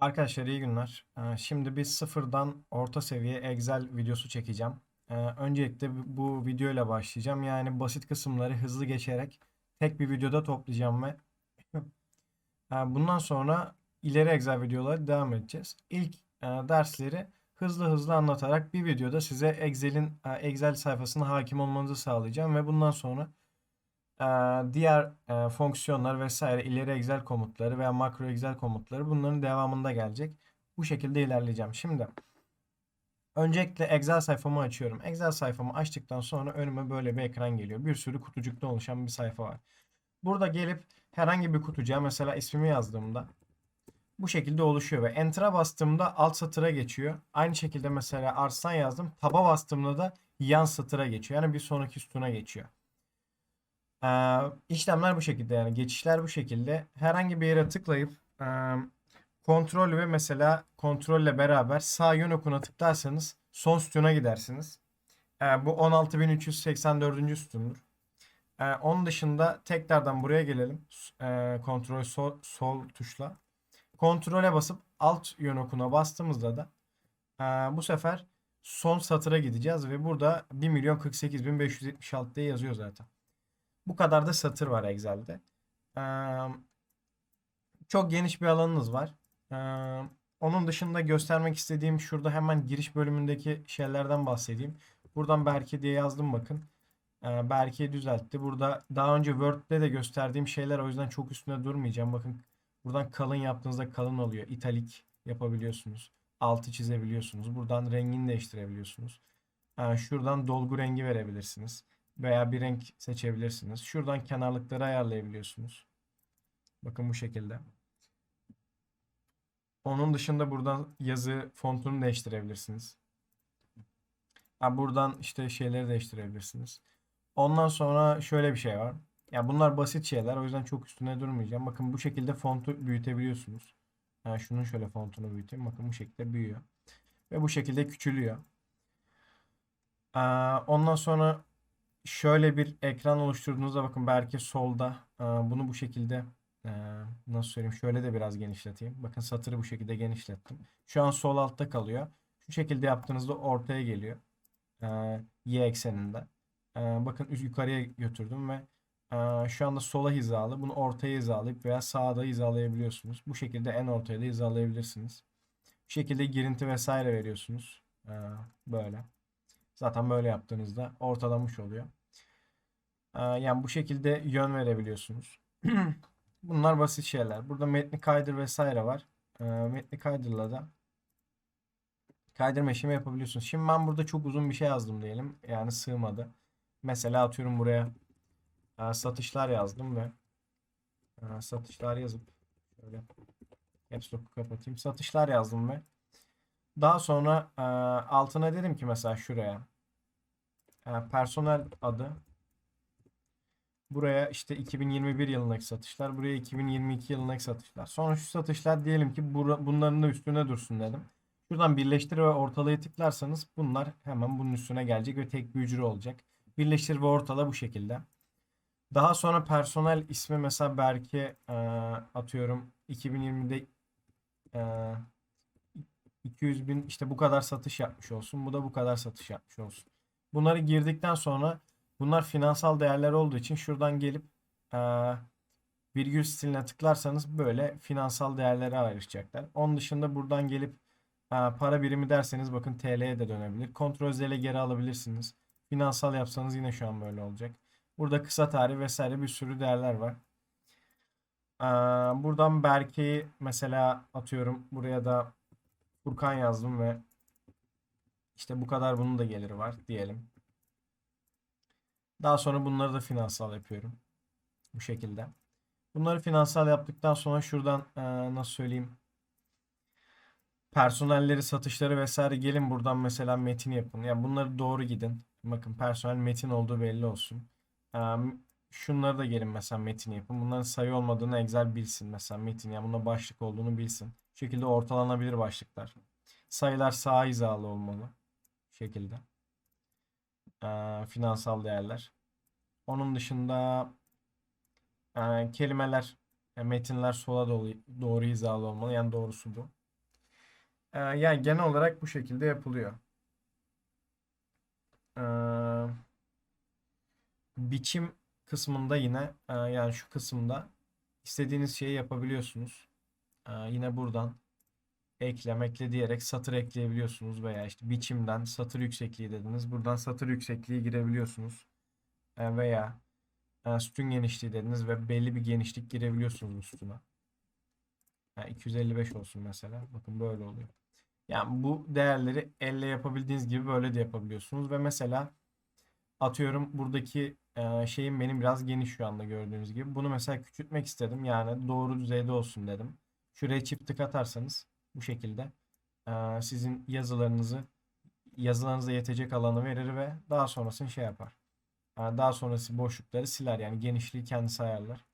Arkadaşlar iyi günler. Ee, Şimdi biz sıfırdan orta seviye Excel videosu çekeceğim. Ee, Öncelikle bu- bu videoyla başlayacağım. Yani basit kısımları hızlı geçerek tek bir videoda toplayacağım ve e, bundan sonra ileri Excel videoları devam edeceğiz. İlk e, dersleri hızlı hızlı anlatarak bir videoda size Excel'in e, Excel sayfasına hakim olmanızı sağlayacağım ve bundan sonra diğer e, fonksiyonlar vesaire ileri Excel komutları veya makro Excel komutları bunların devamında gelecek. Bu şekilde ilerleyeceğim. Şimdi öncelikle Excel sayfamı açıyorum. Excel sayfamı açtıktan sonra önüme böyle bir ekran geliyor. Bir sürü kutucukta oluşan bir sayfa var. Burada gelip herhangi bir kutucuğa mesela ismimi yazdığımda bu şekilde oluşuyor ve Enter'a bastığımda alt satıra geçiyor. Aynı şekilde mesela Arslan yazdım. Tab'a bastığımda da yan satıra geçiyor. Yani bir sonraki sütuna geçiyor. Ee, işlemler bu şekilde yani geçişler bu şekilde. Herhangi bir yere tıklayıp e, kontrol ve mesela kontrolle beraber sağ yön okuna tıklarsanız son sütuna gidersiniz. Ee, bu 16384. sütundur. Ee, onun dışında tekrardan buraya gelelim. Ee, kontrol sol, sol tuşla. Kontrole basıp alt yön okuna bastığımızda da e, bu sefer son satıra gideceğiz ve burada 1.048.576 diye yazıyor zaten. Bu kadar da satır var Excel'de. Ee, çok geniş bir alanınız var. Ee, onun dışında göstermek istediğim şurada hemen giriş bölümündeki şeylerden bahsedeyim. Buradan Berke diye yazdım bakın. Ee, Berke'yi düzeltti. Burada daha önce Word'de de gösterdiğim şeyler o yüzden çok üstüne durmayacağım. Bakın buradan kalın yaptığınızda kalın oluyor. İtalik yapabiliyorsunuz. Altı çizebiliyorsunuz. Buradan rengini değiştirebiliyorsunuz. Ee, şuradan dolgu rengi verebilirsiniz veya bir renk seçebilirsiniz. Şuradan kenarlıkları ayarlayabiliyorsunuz. Bakın bu şekilde. Onun dışında buradan yazı fontunu değiştirebilirsiniz. Ha, buradan işte şeyleri değiştirebilirsiniz. Ondan sonra şöyle bir şey var. Ya bunlar basit şeyler. O yüzden çok üstüne durmayacağım. Bakın bu şekilde fontu büyütebiliyorsunuz. Ha, şunun şöyle fontunu büyüteyim. Bakın bu şekilde büyüyor. Ve bu şekilde küçülüyor. Aa, ondan sonra şöyle bir ekran oluşturduğunuzda bakın belki solda e, bunu bu şekilde e, nasıl söyleyeyim şöyle de biraz genişleteyim. Bakın satırı bu şekilde genişlettim. Şu an sol altta kalıyor. Şu şekilde yaptığınızda ortaya geliyor. E, Y ekseninde. Bakın yukarıya götürdüm ve şu anda sola hizalı. Bunu ortaya hizalayıp veya sağda hizalayabiliyorsunuz. Bu şekilde en ortaya da hizalayabilirsiniz. Bu şekilde girinti vesaire veriyorsunuz. Böyle. Zaten böyle yaptığınızda ortalamış oluyor. Ee, Yani bu şekilde yön verebiliyorsunuz. Bunlar basit şeyler. Burada metni kaydır vesaire var. Ee, Metni kaydırla da kaydırma işlemi yapabiliyorsunuz. Şimdi ben burada çok uzun bir şey yazdım diyelim. Yani sığmadı. Mesela atıyorum buraya e, satışlar yazdım ve e, satışlar yazıp şöyle caps lock'u kapatayım. Satışlar yazdım ve daha sonra e, altına dedim ki mesela şuraya e, personel adı buraya işte 2021 yılındaki satışlar buraya 2022 yılındaki satışlar. Sonra şu satışlar diyelim ki bunların da üstüne dursun dedim. Şuradan birleştir ve ortalaya tıklarsanız bunlar hemen bunun üstüne gelecek ve tek bir hücre olacak. Birleştir ve ortala bu şekilde. Daha sonra personel ismi mesela Berke e, atıyorum 2020'de e, 200 bin işte bu kadar satış yapmış olsun. Bu da bu kadar satış yapmış olsun. Bunları girdikten sonra bunlar finansal değerler olduğu için şuradan gelip eee, virgül stiline tıklarsanız böyle finansal değerlere ayrışacaklar. Onun dışında buradan gelip eee, para birimi derseniz bakın TL'ye de dönebilir. Ctrl Z ile geri alabilirsiniz. Finansal yapsanız yine şu an böyle olacak. Burada kısa tarih vesaire bir sürü değerler var. Eee, buradan Berke'yi mesela atıyorum buraya da Furkan yazdım ve işte bu kadar bunun da geliri var diyelim. Daha sonra bunları da finansal yapıyorum. Bu şekilde. Bunları finansal yaptıktan sonra şuradan eee, nasıl söyleyeyim personelleri, satışları vesaire gelin buradan mesela metin yapın. Yani bunları doğru gidin. Bakın personel metin olduğu belli olsun. Eee, şunları da gelin mesela metin yapın. Bunların sayı olmadığını Excel bilsin mesela metin. Yani bunda başlık olduğunu bilsin. Bu şekilde ortalanabilir başlıklar. Sayılar sağ hizalı olmalı. Şekilde. Eee, finansal değerler. Onun dışında eee, kelimeler, e, metinler sola doğru, doğru hizalı olmalı. Yani doğrusu bu. Ee, yani genel olarak bu şekilde yapılıyor. Ee, biçim kısmında yine e, yani şu kısımda istediğiniz şeyi yapabiliyorsunuz. Ee, yine buradan eklem ekle diyerek satır ekleyebiliyorsunuz veya işte biçimden satır yüksekliği dediniz. Buradan satır yüksekliği girebiliyorsunuz. Ee, veya e, sütun genişliği dediniz ve belli bir genişlik girebiliyorsunuz sütuna. Yani 255 olsun mesela. Bakın böyle oluyor. Yani bu değerleri elle yapabildiğiniz gibi böyle de yapabiliyorsunuz ve mesela atıyorum buradaki e, şeyim benim biraz geniş şu anda gördüğünüz gibi. Bunu mesela küçültmek istedim. Yani doğru düzeyde olsun dedim. Şuraya çift tık atarsanız bu şekilde e, sizin yazılarınızı yazılarınıza yetecek alanı verir ve daha sonrasını şey yapar. E, daha sonrası boşlukları siler. Yani genişliği kendisi ayarlar.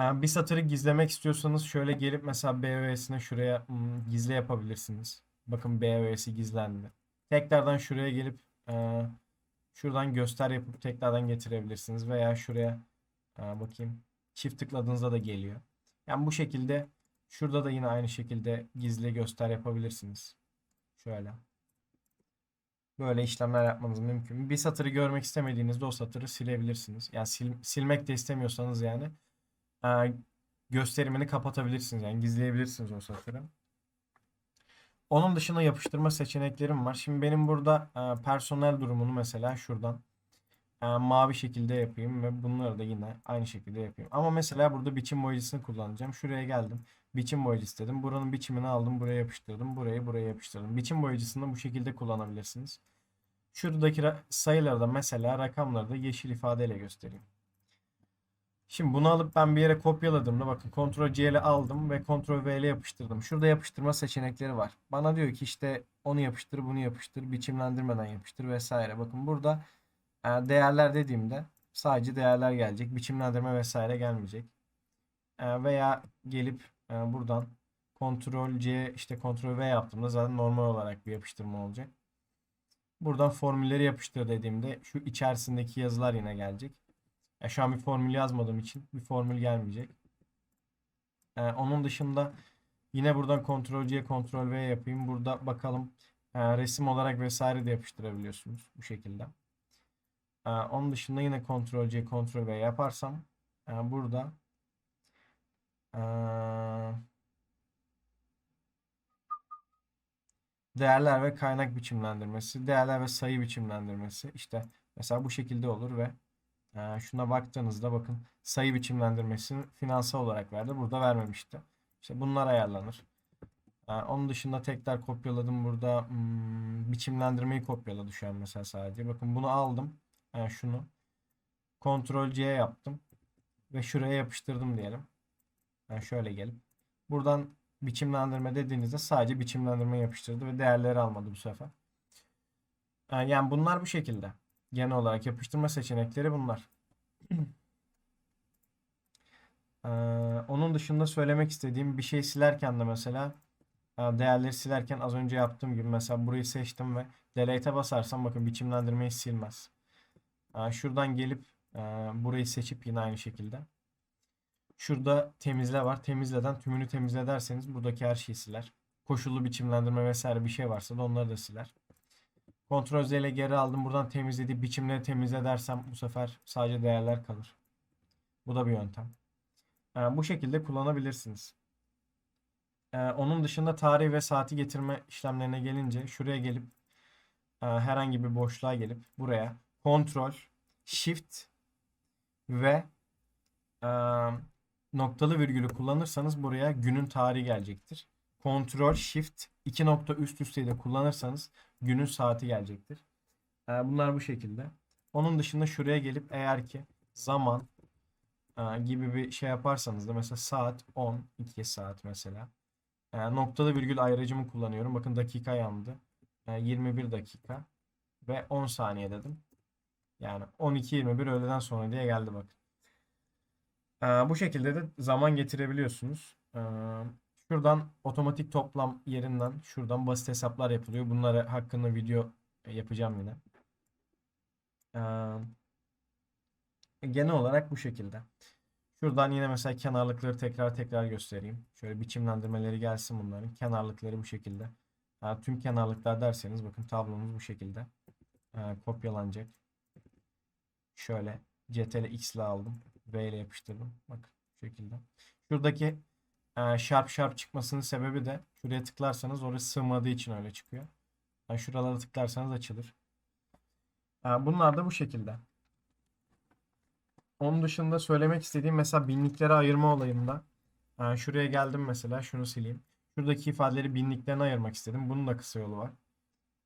E, bir satırı gizlemek istiyorsanız şöyle gelip mesela B öğesine şuraya hmm, gizle yapabilirsiniz. Bakın B öğesi gizlendi. Tekrardan şuraya gelip e, şuradan göster yapıp tekrardan getirebilirsiniz. Veya şuraya e, bakayım çift tıkladığınızda da geliyor. Yani bu şekilde şurada da yine aynı şekilde gizli göster yapabilirsiniz. Şöyle. Böyle işlemler yapmanız mümkün. Bir satırı görmek istemediğinizde o satırı silebilirsiniz. Yani sil- silmek de istemiyorsanız yani e, gösterimini kapatabilirsiniz. Yani gizleyebilirsiniz o satırı. Onun dışında yapıştırma seçeneklerim var. Şimdi benim burada e, personel durumunu mesela şuradan e, mavi şekilde yapayım ve bunları da yine aynı şekilde yapayım. Ama mesela burada biçim boyacısını kullanacağım. Şuraya geldim. Biçim boyacısı dedim. Buranın biçimini aldım. Buraya yapıştırdım. Burayı buraya yapıştırdım. Biçim boyacısını bu şekilde kullanabilirsiniz. Şuradaki ra- sayıları da mesela rakamları da yeşil ifadeyle göstereyim. Şimdi bunu alıp ben bir yere kopyaladığımda bakın Ctrl C ile aldım ve Ctrl V ile yapıştırdım. Şurada yapıştırma seçenekleri var. Bana diyor ki işte onu yapıştır, bunu yapıştır, biçimlendirmeden yapıştır vesaire. Bakın burada değerler dediğimde sadece değerler gelecek. Biçimlendirme vesaire gelmeyecek. E, Veya gelip e, buradan Ctrl C işte Ctrl V yaptığımda zaten normal olarak bir yapıştırma olacak. Buradan formülleri yapıştır dediğimde şu içerisindeki yazılar yine gelecek. Ya şu an bir formül yazmadığım için bir formül gelmeyecek. Ee, onun dışında yine buradan Ctrl C, Ctrl V yapayım. Burada bakalım e, resim olarak vesaire de yapıştırabiliyorsunuz bu şekilde. Ee, onun dışında yine Ctrl C, Ctrl V yaparsam e, burada e, değerler ve kaynak biçimlendirmesi, değerler ve sayı biçimlendirmesi işte mesela bu şekilde olur ve ee, şuna baktığınızda bakın sayı biçimlendirmesini finansal olarak verdi. Burada vermemişti. İşte bunlar ayarlanır. Ee, onun dışında tekrar kopyaladım. Burada hmm, biçimlendirmeyi kopyaladı şu an mesela sadece. Bakın bunu aldım. Yani şunu. Ctrl C yaptım. Ve şuraya yapıştırdım diyelim. Yani şöyle gelip. Buradan biçimlendirme dediğinizde sadece biçimlendirme yapıştırdı ve değerleri almadı bu sefer. Yani bunlar bu şekilde. Genel olarak yapıştırma seçenekleri bunlar. Ee, onun dışında söylemek istediğim bir şey silerken de mesela değerleri silerken az önce yaptığım gibi mesela burayı seçtim ve delete'e basarsam bakın biçimlendirmeyi silmez. Ee, şuradan gelip e, burayı seçip yine aynı şekilde. Şurada temizle var. Temizleden tümünü temizle derseniz buradaki her şeyi siler. Koşullu biçimlendirme vesaire bir şey varsa da onları da siler. Ctrl Z ile geri aldım. Buradan temizlediği biçimleri temizle dersem bu sefer sadece değerler kalır. Bu da bir yöntem. Ee, bu şekilde kullanabilirsiniz. Ee, onun dışında tarih ve saati getirme işlemlerine gelince şuraya gelip e, herhangi bir boşluğa gelip buraya Ctrl Shift ve e, noktalı virgülü kullanırsanız buraya günün tarihi gelecektir. Ctrl Shift iki nokta üst üste de kullanırsanız günün saati gelecektir. E, bunlar bu şekilde. Onun dışında şuraya gelip eğer ki zaman e, gibi bir şey yaparsanız da mesela saat 10, 2 saat mesela. E, noktalı virgül ayırıcımı kullanıyorum. Bakın dakika yandı. E, 21 dakika ve 10 saniye dedim. Yani 12-21 öğleden sonra diye geldi bakın. E, bu şekilde de zaman getirebiliyorsunuz. E, Şuradan otomatik toplam yerinden şuradan basit hesaplar yapılıyor. Bunları hakkında video yapacağım yine. Ee, genel olarak bu şekilde. Şuradan yine mesela kenarlıkları tekrar tekrar göstereyim. Şöyle biçimlendirmeleri gelsin bunların. Kenarlıkları bu şekilde. Ha, tüm kenarlıklar derseniz bakın tablomuz bu şekilde. Ha, kopyalanacak. Şöyle CTRL X ile aldım. V ile yapıştırdım. Bakın bu şekilde. Şuradaki e, sharp sharp çıkmasının sebebi de şuraya tıklarsanız orası sığmadığı için öyle çıkıyor. Yani şuralara tıklarsanız açılır. E, bunlar da bu şekilde. Onun dışında söylemek istediğim mesela binliklere ayırma olayında. e, şuraya geldim mesela şunu sileyim. Şuradaki ifadeleri binliklerine ayırmak istedim. Bunun da kısa yolu var.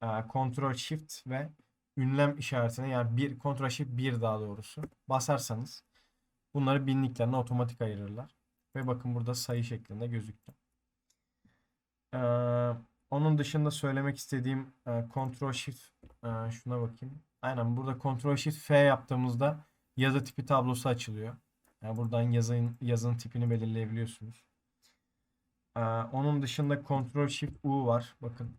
E, Ctrl Shift ve ünlem işaretine yani bir Ctrl Shift 1 daha doğrusu basarsanız bunları binliklerine otomatik ayırırlar. Ve bakın burada sayı şeklinde gözüktü. Ee, onun dışında söylemek istediğim e, Ctrl Shift e, şuna bakayım. Aynen burada Ctrl Shift F yaptığımızda yazı tipi tablosu açılıyor. Yani buradan yazın yazın tipini belirleyebiliyorsunuz. Ee, onun dışında Ctrl Shift U var. Bakın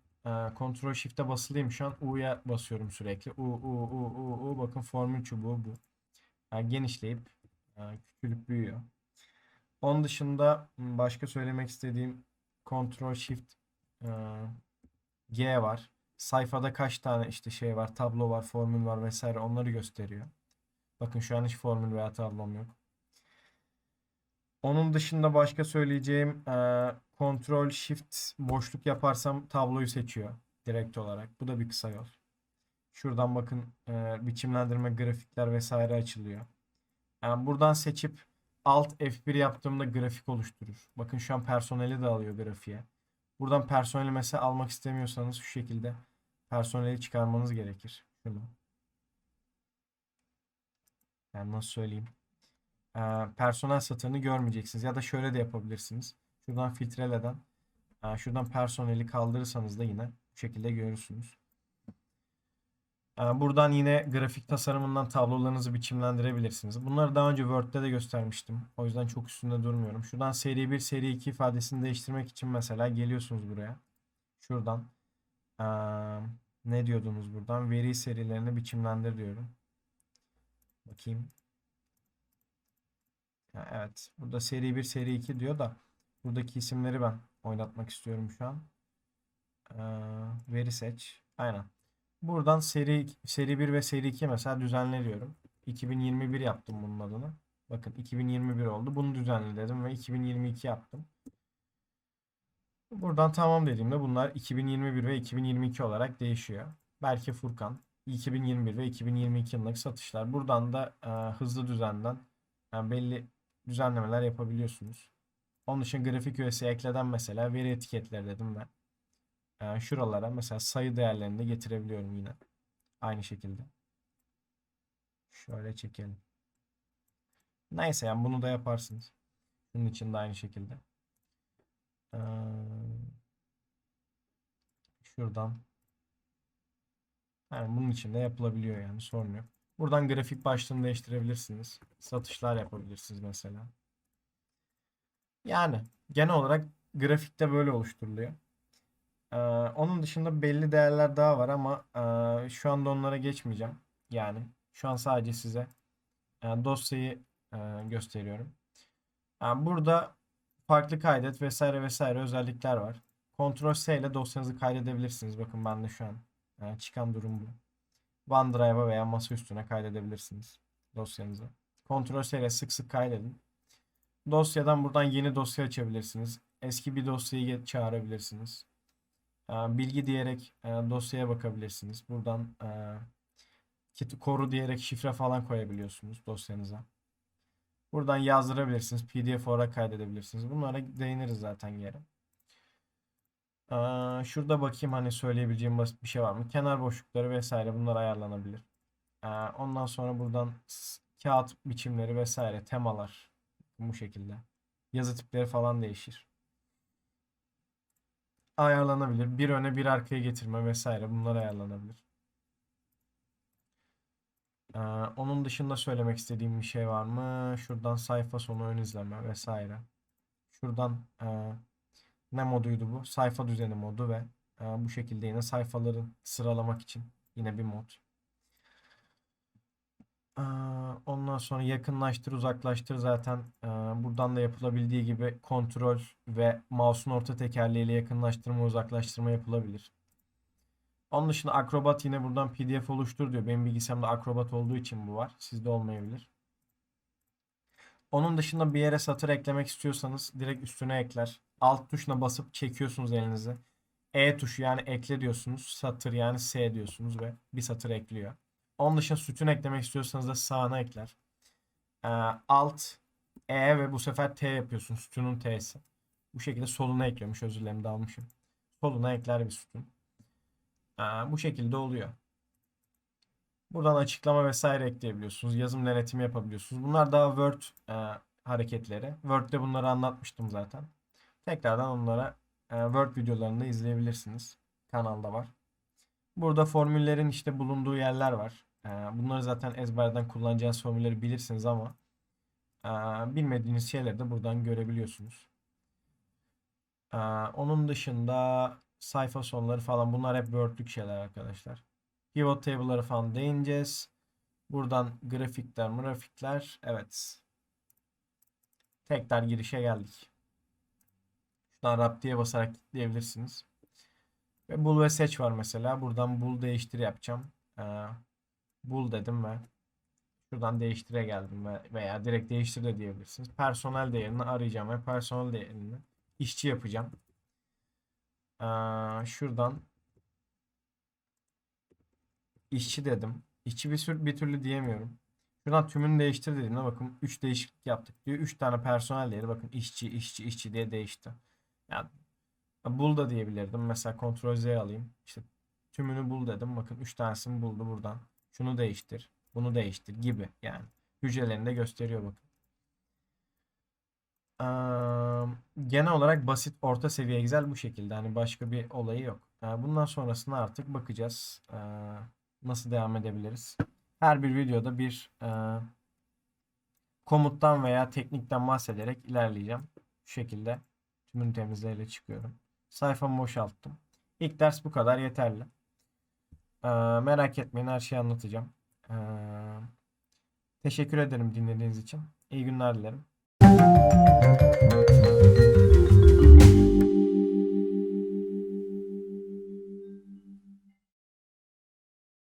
Ctrl Shift'e basılıyım şu an. U'ya basıyorum sürekli. U U U U U bakın formül çubuğu bu. Yani genişleyip e, küçülüp büyüyor. Onun dışında başka söylemek istediğim Ctrl Shift e, G var. Sayfada kaç tane işte şey var, tablo var, formül var vesaire onları gösteriyor. Bakın şu an hiç formül veya tablom yok. Onun dışında başka söyleyeceğim e, Ctrl Shift boşluk yaparsam tabloyu seçiyor direkt olarak. Bu da bir kısa yol. Şuradan bakın e, biçimlendirme, grafikler vesaire açılıyor. Yani buradan seçip Alt F1 yaptığımda grafik oluşturur. Bakın şu an personeli de alıyor grafiğe. Buradan personeli mesela almak istemiyorsanız şu şekilde personeli çıkarmanız gerekir. Şunu. Yani nasıl söyleyeyim? Ee, personel satırını görmeyeceksiniz. Ya da şöyle de yapabilirsiniz. Şuradan filtreleden e, şuradan personeli kaldırırsanız da yine bu şekilde görürsünüz. Ee, Buradan yine grafik tasarımından tablolarınızı biçimlendirebilirsiniz. Bunları daha önce Word'de de göstermiştim. O yüzden çok üstünde durmuyorum. Şuradan seri 1, seri 2 ifadesini değiştirmek için mesela geliyorsunuz buraya. Şuradan ee, ne diyordunuz buradan? Veri serilerini biçimlendir diyorum. Bakayım. Evet. Burada seri 1, seri 2 diyor da buradaki isimleri ben oynatmak istiyorum şu an. Ee, veri seç. Aynen. Buradan seri seri 1 ve seri 2 mesela düzenliyorum. 2021 yaptım bunun adını. Bakın 2021 oldu. Bunu düzenledim ve 2022 yaptım. Buradan tamam dediğimde bunlar 2021 ve 2022 olarak değişiyor. Belki Furkan 2021 ve 2022 yılındaki satışlar. Buradan da e, hızlı düzenden yani belli düzenlemeler yapabiliyorsunuz. Onun için grafik üyesi ekleden mesela veri etiketleri dedim ben. Yani şuralara mesela sayı değerlerini de getirebiliyorum yine. Aynı şekilde. Şöyle çekelim. Neyse yani bunu da yaparsınız. Bunun için de aynı şekilde. Ee, şuradan. Yani bunun için de yapılabiliyor yani sorun yok. Buradan grafik başlığını değiştirebilirsiniz. Satışlar yapabilirsiniz mesela. Yani genel olarak grafikte böyle oluşturuluyor. Ee, onun dışında belli değerler daha var ama e, şu anda onlara geçmeyeceğim. Yani şu an sadece size e, dosyayı e, gösteriyorum. Yani burada farklı kaydet vesaire vesaire özellikler var. Ctrl S ile dosyanızı kaydedebilirsiniz. Bakın ben de şu an e, çıkan durum bu. OneDrive'a veya masa üstüne kaydedebilirsiniz dosyanızı. Ctrl S ile sık sık kaydedin. Dosyadan buradan yeni dosya açabilirsiniz. Eski bir dosyayı çağırabilirsiniz. Bilgi diyerek dosyaya bakabilirsiniz. Buradan koru diyerek şifre falan koyabiliyorsunuz dosyanıza. Buradan yazdırabilirsiniz. PDF olarak kaydedebilirsiniz. Bunlara değiniriz zaten geri. Şurada bakayım hani söyleyebileceğim basit bir şey var mı? Kenar boşlukları vesaire bunlar ayarlanabilir. Ondan sonra buradan kağıt biçimleri vesaire temalar bu şekilde. Yazı tipleri falan değişir ayarlanabilir. Bir öne bir arkaya getirme vesaire bunlar ayarlanabilir. Ee, onun dışında söylemek istediğim bir şey var mı? Şuradan sayfa sonu ön izleme vesaire. Şuradan e, ne moduydu bu? Sayfa düzeni modu ve e, bu şekilde yine sayfaları sıralamak için yine bir mod. Ee, ondan sonra yakınlaştır, uzaklaştır zaten e, buradan da yapılabildiği gibi kontrol ve mouse'un orta tekerleğiyle yakınlaştırma, uzaklaştırma yapılabilir. Onun dışında Acrobat yine buradan PDF oluştur diyor. Benim bilgisayarımda Acrobat olduğu için bu var. Sizde olmayabilir. Onun dışında bir yere satır eklemek istiyorsanız direkt üstüne ekler. Alt tuşuna basıp çekiyorsunuz elinizi. E tuşu yani ekle diyorsunuz. Satır yani S diyorsunuz ve bir satır ekliyor. Onun dışında sütun eklemek istiyorsanız da sağına ekler. Ee, alt E ve bu sefer T yapıyorsun. Sütunun T'si. Bu şekilde soluna ekliyormuş. Özür dilerim dalmışım. Soluna ekler bir sütun. Ee, bu şekilde oluyor. Buradan açıklama vesaire ekleyebiliyorsunuz. Yazım denetimi yapabiliyorsunuz. Bunlar daha Word e, hareketleri. Word'de bunları anlatmıştım zaten. Tekrardan onlara e, Word videolarını izleyebilirsiniz. Kanalda var. Burada formüllerin işte bulunduğu yerler var. E, bunları zaten ezberden kullanacağınız formülleri bilirsiniz ama e, bilmediğiniz şeyleri de buradan görebiliyorsunuz. E, onun dışında sayfa sonları falan bunlar hep Word'lük şeyler arkadaşlar. Pivot table'ları falan değineceğiz. Buradan grafikler, grafikler. Evet. Tekrar girişe geldik. Şuradan rap diye basarak kilitleyebilirsiniz. Ve bul ve seç var mesela. Buradan bul değiştir yapacağım. Ee, bul dedim ve şuradan değiştire geldim ve veya direkt değiştir de diyebilirsiniz. Personel değerini arayacağım ve personel değerini işçi yapacağım. Ee, şuradan işçi dedim. İşçi bir, sür, bir türlü diyemiyorum. Şuradan tümünü değiştir dediğimde bakın 3 değişiklik yaptık diyor. 3 tane personel değeri bakın işçi işçi işçi diye değişti. Yani bul da diyebilirdim. Mesela Ctrl Z alayım. İşte tümünü bul dedim. Bakın 3 tanesini buldu buradan. Şunu değiştir. Bunu değiştir gibi yani. Hücrelerini de gösteriyor bakın. Ee, genel olarak basit orta seviye Excel bu şekilde. Hani başka bir olayı yok. Ee, bundan sonrasında artık bakacağız. Ee, nasıl devam edebiliriz? Her bir videoda bir e, komuttan veya teknikten bahsederek ilerleyeceğim. Şu şekilde temizleyle çıkıyorum. Sayfamı boşalttım. İlk ders bu kadar yeterli. Ee, merak etmeyin her şeyi anlatacağım. Ee, teşekkür ederim dinlediğiniz için. İyi günler dilerim.